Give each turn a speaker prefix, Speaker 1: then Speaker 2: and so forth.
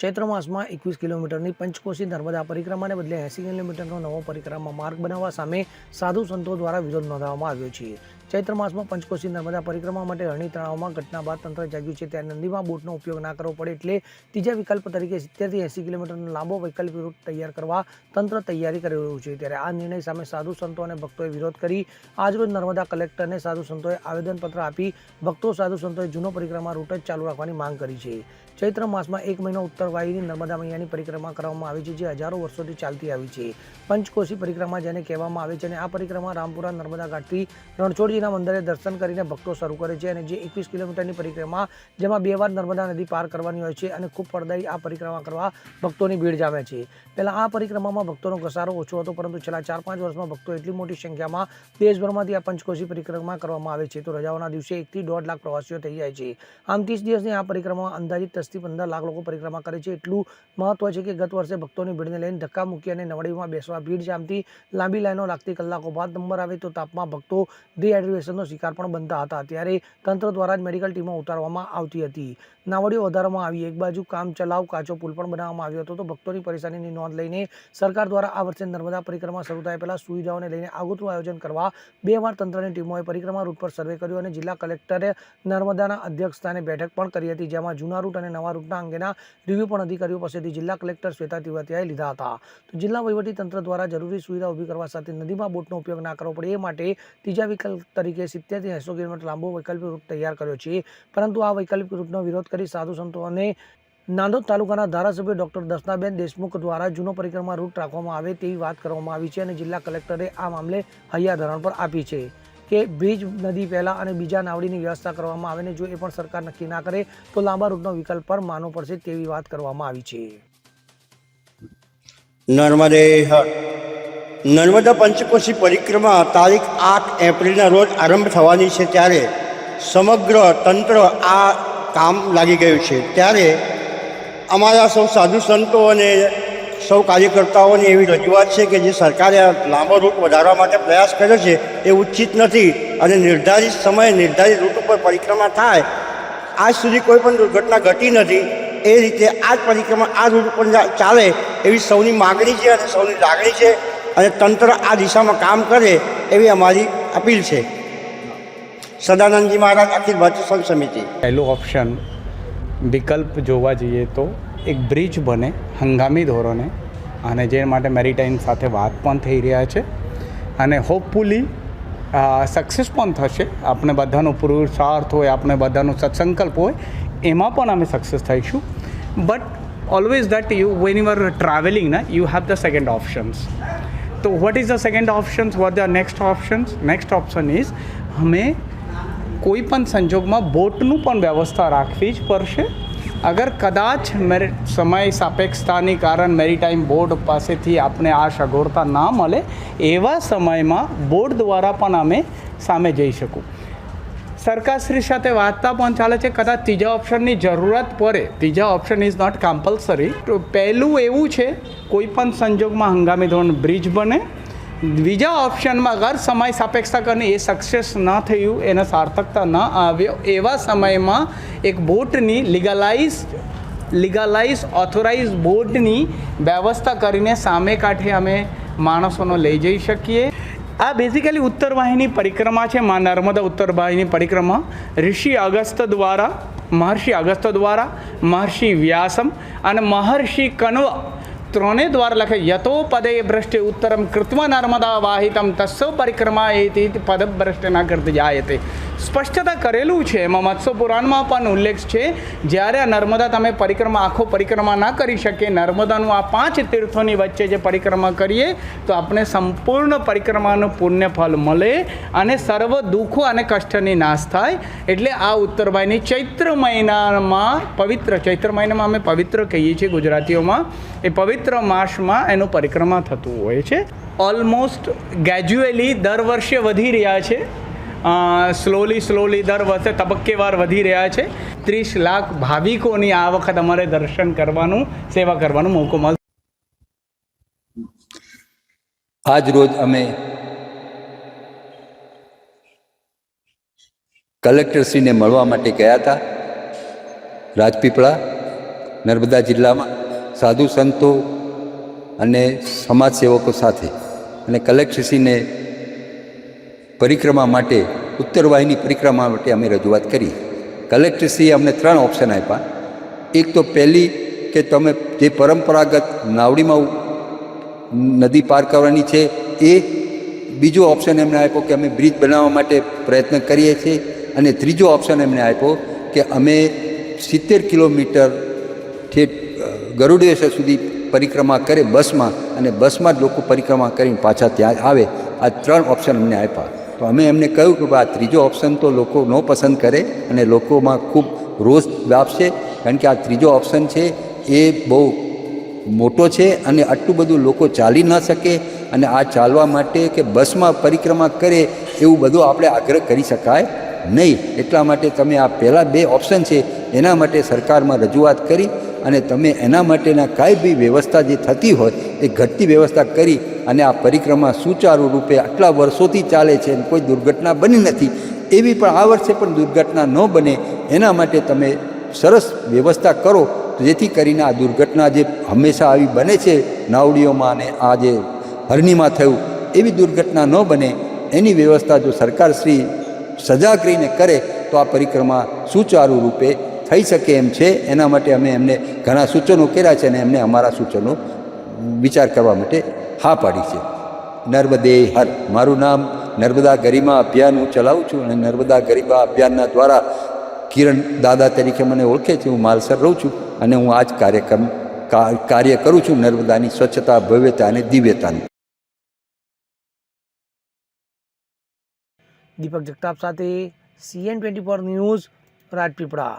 Speaker 1: ચૈત્ર માસમાં એકવીસ કિલોમીટરની પંચકોશી નર્મદા પરિક્રમાને બદલે એંસી કિલોમીટરનો નવો પરિક્રમા માર્ગ બનાવવા સામે સાધુ સંતો દ્વારા વિરોધ નોંધાવવામાં આવ્યો છે. ચૈત્ર માસમાં પંચકોશી નર્મદા પરિક્રમા માટે હરણી તળાવમાં ઘટના બાદ તંત્ર જાગ્યું છે. ત્યારે નદીમાં બોટનો ઉપયોગ ના કરવો પડે એટલે ત્રીજા વિકલ્પ તરીકે સિત્તેરથી એંસી કિલોમીટરનો લાંબો વૈકલ્પિક રૂટ તૈયાર કરવા તંત્ર તૈયારી કરી રહ્યું છે. ત્યારે આ નિર્ણય સામે સાધુ સંતો અને ભક્તોએ વિરોધ કરી આજરોજ નર્મદા કલેક્ટરને સાધુ સંતોએ આવેદનપત્ર આપી ભક્તો સાધુ સંતોએ જૂનો પરિક્રમા રૂટ જ ચાલુ રાખવાની માંગ કરી છે. ચૈત્ર માસમાં એક મહિનો ઉત્તર વાયુની નર્મદા મૈયાની પરિક્રમા કરવામાં આવી છે, જે હજારો વર્ષોથી ચાલતી આવી છે. પંચકોશી પરિક્રમા જેને કહેવામાં આવે છે અને આ પરિક્રમા રામપુરા નર્મદા ઘાટથી રણછોડજીના મંદિરે દર્શન કરીને ભક્તો શરૂ કરે છે અને જે એકવીસ કિલોમીટરની પરિક્રમા જેમાં બે વાર નર્મદા નદી પાર કરવાની હોય છે અને ખૂબ ફળદાયી આ પરિક્રમા કરવા ભક્તોની ભીડ જામે છે. પહેલાં આ પરિક્રમામાં ભક્તોનો ઘસારો ઓછો હતો, પરંતુ છેલ્લા ચાર પાંચ વર્ષમાં ભક્તો એટલી મોટી સંખ્યામાં દેશભરમાંથી આ પંચકોશી પરિક્રમા કરવામાં આવે છે. તો રજાઓના દિવસે એકથી દોઢ લાખ પ્રવાસીઓ થઈ જાય છે. આમ ત્રીસ દિવસની આ પરિક્રમા અંદાજિત દસથી પંદર લાખ લોકો પરિક્રમા કરે છે. એટલું મહત્વ છે કે ગત વર્ષે ભક્તોની ભીડને લઈને ધક્કા મૂકી અને નવડીમાં બેસવા ભીડ જામતી લાંબી લાઈનો લાગતી કલાકો બાદ નંબર આવે તો તાપમાં ભક્તો ડિહાઇડ્રેશનનો શિકાર પણ બનતા હતા. ત્યારે તંત્ર દ્વારા જ મેડિકલ ટીમો ઉતારવામાં આવતી હતી. નાવડીઓ વધારવામાં આવી. એક બાજુ કામ ચલાવ, કાચો પુલ પણ બનાવવામાં આવ્યો હતો. તો ભક્તોની પરેશાનીની નોંધ લઈને સરકાર દ્વારા આ વર્ષે નર્મદા પરિક્રમા શરૂ થાય પહેલાં સુવિધાઓને લઈને આગોતરું આયોજન કરવા બે વાર તંત્રની ટીમોએ પરિક્રમા રૂટ પર સર્વે કર્યો અને જિલ્લા કલેક્ટરે નર્મદાના અધ્યક્ષ સ્થાને બેઠક પણ કરી હતી, જેમાં જૂના રૂટ અને નવા રૂટના અંગેના રિવ્યૂ પણ અધિકારીઓ પાસેથી જિલ્લા કલેક્ટર શ્વેતા તિવાતિયાએ લીધા હતા. તો જિલ્લા તંત્ર દ્વારા જરૂરી સુવિધા ઊભી કરવા સાથે નદીમાં બોટનો ઉપયોગ ના કરવો પડે એ માટે ત્રીજા વિકલ્પ તરીકે સિત્તેરથી એંસો કિલોમીટર લાંબો વૈકલ્પિક રૂટ તૈયાર કર્યો છે. પરંતુ આ વૈકલ્પિક રૂટનો વિરોધ કરી સાધુ સંતો અને નાંદોદ તાલુકાના ધારાસભ્ય ડોક્ટર દર્શનાબેન દેશમુખ દ્વારા જૂનો પરિક્રમા રૂટ રાખવામાં આવે તેવી વાત કરવામાં આવી છે અને જિલ્લા કલેક્ટરે આ મામલે હૈયાધરણ પર આપી છે. કે બ્રિજ, નદી પહેલાં અને બીજા નાવડીની વ્યવસ્થા કરવામાં આવે ને જો એ પણ સરકાર નક્કી ના કરે, તો લાંબા રૂટનો વિકલ્પ પર માનવો પડશે તેવી વાત કરવામાં આવી છે.
Speaker 2: નર્મદે નર્મદા પંચકોશી પરિક્રમા તારીખ આઠ એપ્રિલના રોજ આરંભ થવાની છે ત્યારે સમગ્ર તંત્ર આ કામ લાગી ગયું છે. ત્યારે અમારા સૌ સાધુ સંતો અને સૌ કાર્યકર્તાઓની એવી રજૂઆત છે કે જે સરકારે આ લાંબો રૂટ વધારવા માટે પ્રયાસ કર્યો છે એ ઉચિત નથી અને નિર્ધારિત સમયે નિર્ધારિત રૂટ ઉપર પરિક્રમા થાય. આજ સુધી કોઈ પણ દુર્ઘટના ઘટી નથી. એ રીતે આ જ પરિક્રમા આ રૂટ ઉપર ચાલે એવી સૌની માગણી છે અને સૌની લાગણી છે અને તંત્ર આ દિશામાં કામ કરે એવી અમારી અપીલ છે. સદાનંદજી મહારાજ અખિલ ભારતીય સંઘ સમિતિ.
Speaker 3: પહેલું ઓપ્શન, વિકલ્પ જોવા જઈએ તો એક બ્રિજ બને હંગામી ધોરણે અને જે માટે મેરીટાઈમ સાથે વાત પણ થઈ રહ્યા છે. અને હોપફુલી સક્સેસ પણ થશે. આપણે બધાનો પુરુષાર્થ હોય, આપણે બધાનો સત્સંકલ્પ હોય, એમાં પણ અમે સક્સેસ થઈશું. But always that you when you are travelling ને you have the second options તો what is the second options what the next options next option is અમે કોઈ પણ સંજોગમાં બોટનું પણ વ્યવસ્થા રાખવી જ પડશે. અગર કદાચ મેરે સમય સાપેક્ષતાની કારણ મેરીટાઈમ બોર્ડ પાસેથી આપણે આ સગવડતા ના મળે એવા સમયમાં બોર્ડ દ્વારા પણ અમે સામે જઈ શકું સરકારશ્રી સાથે વાર્તા પણ ચાલે છે કદાચ ત્રીજા ઓપ્શનની જરૂરત પડે ત્રીજા ઓપ્શન ઇઝ નોટ કમ્પલસરી પહેલું એવું છે કોઈ પણ સંજોગમાં હંગામી ધોરણ બ્રિજ બને બીજા ઓપ્શનમાં અગર સમય સાપેક્ષતા કરીને એ સક્સેસ ન થયું, એને સાર્થકતા ન આવ્યો એવા સમયમાં એક બોટની લીગલાઇઝ લીગલાઇઝ ઓથોરાઇઝ બોટની વ્યવસ્થા કરીને સામે કાંઠે અમે માણસોનો લઈ જઈ શકીએ. આ બેઝિકલી ઉત્તર વાહિની પરિક્રમા છે, મા નર્મદા ઉત્તર વાહિની પરિક્રમા. ઋષિ અગસ્ત દ્વારા, મહર્ષિ અગસ્ત દ્વારા, મહર્ષિ વ્યાસમ અને મહર્ષિ કન્વ ત્રણેય દ્વાર લખે યતો પદે ભ્રષ્ટે ઉત્તરમ કૃત્વ નર્મદા વાહિતમ તસ્સો પરિક્રમા એતી પદભ્રષ્ટ ના કરતી જાયતે સ્પષ્ટતા કરેલું છે. એમાં મત્સ્ય પુરાણમાં પણ ઉલ્લેખ છે, જ્યારે આ નર્મદા તમે પરિક્રમા, આખો પરિક્રમા ના કરી શકીએ, નર્મદાનું આ પાંચ તીર્થોની વચ્ચે જે પરિક્રમા કરીએ, તો આપણે સંપૂર્ણ પરિક્રમાનું પુણ્ય ફળ મળે અને સર્વ દુઃખો અને કષ્ટની નાશ થાય. એટલે આ ઉત્તરભાઈની ચૈત્ર મહિનામાં પવિત્ર, ચૈત્ર મહિનામાં અમે પવિત્ર કહીએ છીએ ગુજરાતીઓમાં, એ પવિત્ર માસમાં એનું પરિક્રમા થતું હોય છે. ઓલમોસ્ટ ગ્રેજ્યુઅલી દર વર્ષે વધી રહ્યા છે. સ્લોલી સ્લોલી દર વર્ષે તબક્કેવાર વધી રહ્યા છે. ત્રીસ લાખ ભાવિકોની આ વખત અમારે દર્શન કરવાનું, સેવા કરવાનો મોકો મળશે
Speaker 4: આજ રોજ અમે કલેક્ટરશ્રીને મળવા માટે ગયા હતા. રાજપીપળા, નર્મદા જિલ્લામાં સાધુ સંતો અને સમાજ સેવકો સાથે. અને કલેક્ટરશ્રીને પરિક્રમા માટે, ઉત્તર વાહિની પરિક્રમા માટે અમે રજૂઆત કરી. કલેક્ટરશ્રીએ અમને ત્રણ ઓપ્શન આપ્યા. એક તો પહેલી કે તમે જે પરંપરાગત નાવડીમાં નદી પાર કરવાની છે, એ બીજો ઓપ્શન એમને આપ્યો કે અમે બ્રિજ બનાવવા માટે પ્રયત્ન કરીએ છીએ. અને ત્રીજો ઓપ્શન એમને આપ્યો કે અમે સિત્તેર કિલોમીટર ઠેઠ ગરુડેશ્વર સુધી પરિક્રમા કરે બસમાં અને બસમાં જ લોકો પરિક્રમા કરીને પાછા ત્યાં આવે. આ ત્રણ ઓપ્શન અમને આપ્યા. તો અમે એમને કહ્યું કે આ ત્રીજો ઓપ્શન તો લોકો ન પસંદ કરે અને લોકોમાં ખૂબ રોષ વ્યાપશે. કારણ કે આ ત્રીજો ઓપ્શન છે એ બહુ મોટો છે અને આટલું બધું લોકો ચાલી ન શકે અને આ ચાલવા માટે કે બસમાં પરિક્રમા કરે એવું બધું આપણે આગ્રહ કરી શકાય નહીં. એટલા માટે તમે આ પહેલાં બે ઓપ્શન છે, એના માટે સરકારમાં રજૂઆત કરી અને તમે એના માટેના કાંઈ બી વ્યવસ્થા જે થતી હોય, એ ઘટતી વ્યવસ્થા કરી અને આ પરિક્રમા સુચારુ રૂપે આટલા વર્ષોથી ચાલે છે કોઈ દુર્ઘટના બની નથી, એવી પણ આ વર્ષે પણ દુર્ઘટના ન બને, એના માટે તમે સરસ વ્યવસ્થા કરો, જેથી કરીને આ દુર્ઘટના જે હંમેશા આવી બને છે નાવડીઓમાં અને આ જે હરણીમાં થયું, એવી દુર્ઘટના ન બને. એની વ્યવસ્થા જો સરકારશ્રી સજાગ રહીને કરે, તો આ પરિક્રમા સુચારુ રૂપે થઈ શકે એમ છે, એના માટે અમે એમને ઘણા સૂચનો કર્યા છે અને એમને અમારા સૂચનો વિચાર કરવા માટે હા પાડી છે. નર્મદે હર, મારું નામ નર્મદા ગરિમા અભિયાન હું ચલાવું છું અને નર્મદા ગરિમા અભિયાનના દ્વારા કિરણ દાદા તરીકે મને ઓળખે છે, હું માલસર રહું છું અને હું આ જ કાર્યક્રમ કાર્ય કરું છું નર્મદાની સ્વચ્છતા, ભવ્યતા અને દિવ્યતાની.
Speaker 1: દીપક જગતાપ સાથે CN twenty four news Rajpipla